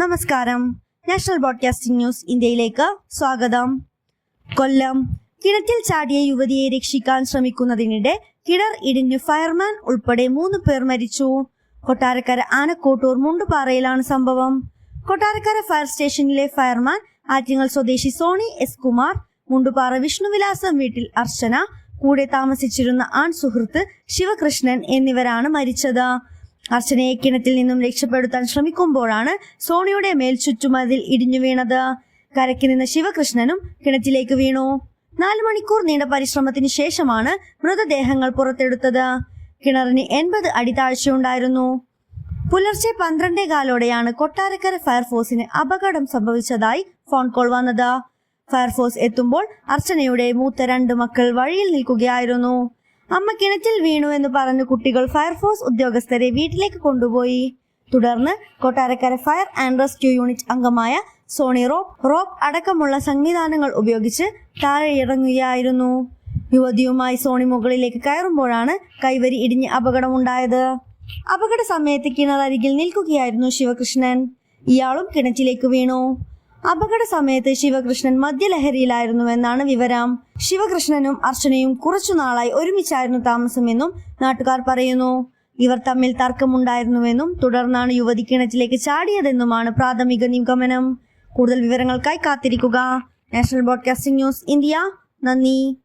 നമസ്കാരം. National broadcasting news ഇന്ത്യയിലേക്ക് സ്വാഗതം. കൊല്ലം കിണറ്റിൽ ചാടിയ യുവതിയെ രക്ഷിക്കാൻ ശ്രമിക്കുന്നതിനിടെ കിണർ ഇടിഞ്ഞു ഫയർമാൻ ഉൾപ്പെടെ മൂന്ന് പേർ മരിച്ചു. കൊട്ടാരക്കര ആനക്കോട്ടൂർ മുണ്ടുപാറയിലാണ് സംഭവം. കൊട്ടാരക്കര ഫയർ സ്റ്റേഷനിലെ ഫയർമാൻ ആറ്റിങ്ങൽ സ്വദേശി സോണി എസ് കുമാർ മുണ്ടുപാറ വിഷ്ണുവിലാസം വീട്ടിൽ അർച്ചന കൂടെ താമസിച്ചിരുന്ന ആൺ സുഹൃത്ത് ശിവകൃഷ്ണൻ എന്നിവരാണ് മരിച്ചത്. അർച്ചനയെ കിണറ്റിൽ നിന്നും രക്ഷപ്പെടുത്താൻ ശ്രമിക്കുമ്പോഴാണ് സോണിയുടെ മേൽ ചുറ്റുമതിൽ ഇടിഞ്ഞു വീണത്. കരയ്ക്ക് നിന്ന ശിവകൃഷ്ണനും കിണറ്റിലേക്ക് വീണു. നാല് മണിക്കൂർ നീണ്ട പരിശ്രമത്തിന് ശേഷമാണ് മൃതദേഹങ്ങൾ പുറത്തെടുത്തത്. കിണറിന് എൺപത് അടി താഴ്ചയുണ്ടായിരുന്നു. പുലർച്ചെ പന്ത്രണ്ടേ കാലോടെയാണ് കൊട്ടാരക്കര ഫയർഫോഴ്സിന് അപകടം സംഭവിച്ചതായി ഫോൺ കോൾ വന്നത്. ഫയർഫോഴ്സ് എത്തുമ്പോൾ അർച്ചനയുടെ മൂത്ത രണ്ട് മക്കൾ വഴിയിൽ നിൽക്കുകയായിരുന്നു. അമ്മ കിണറ്റിൽ വീണു എന്ന് പറഞ്ഞു കുട്ടികൾ ഫയർഫോഴ്സ് ഉദ്യോഗസ്ഥരെ വീട്ടിലേക്ക് കൊണ്ടുപോയി. തുടർന്ന് Kottarakkara fire and rescue unit അംഗമായ സോണി റോപ്പ് റോപ്പ് അടക്കമുള്ള സംവിധാനങ്ങൾ ഉപയോഗിച്ച് താഴെ ഇറങ്ങുകയായിരുന്നു യുവതിയുമായി സോണി മുകളിലേക്ക് കയറുമ്പോഴാണ് കൈവരി ഇടിഞ്ഞ് അപകടമുണ്ടായത്. അപകട സമയത്ത് കിണറരികിൽ നിൽക്കുകയായിരുന്നു ശിവകൃഷ്ണൻ. ഇയാളും കിണറ്റിലേക്ക് വീണു. അപകട സമയത്ത് ശിവകൃഷ്ണൻ മദ്യലഹരിയിലായിരുന്നുവെന്നാണ് വിവരം. ശിവകൃഷ്ണനും അർച്ചനയും കുറച്ചു നാളായി ഒരുമിച്ചായിരുന്നു താമസമെന്നും നാട്ടുകാർ പറയുന്നു. ഇവർ തമ്മിൽ തർക്കമുണ്ടായിരുന്നുവെന്നും തുടർന്നാണ് യുവതി കിണറ്റിലേക്ക് ചാടിയതെന്നുമാണ് പ്രാഥമിക നിഗമനം. കൂടുതൽ വിവരങ്ങൾക്കായി കാത്തിരിക്കുക. National broadcasting news India. നന്ദി.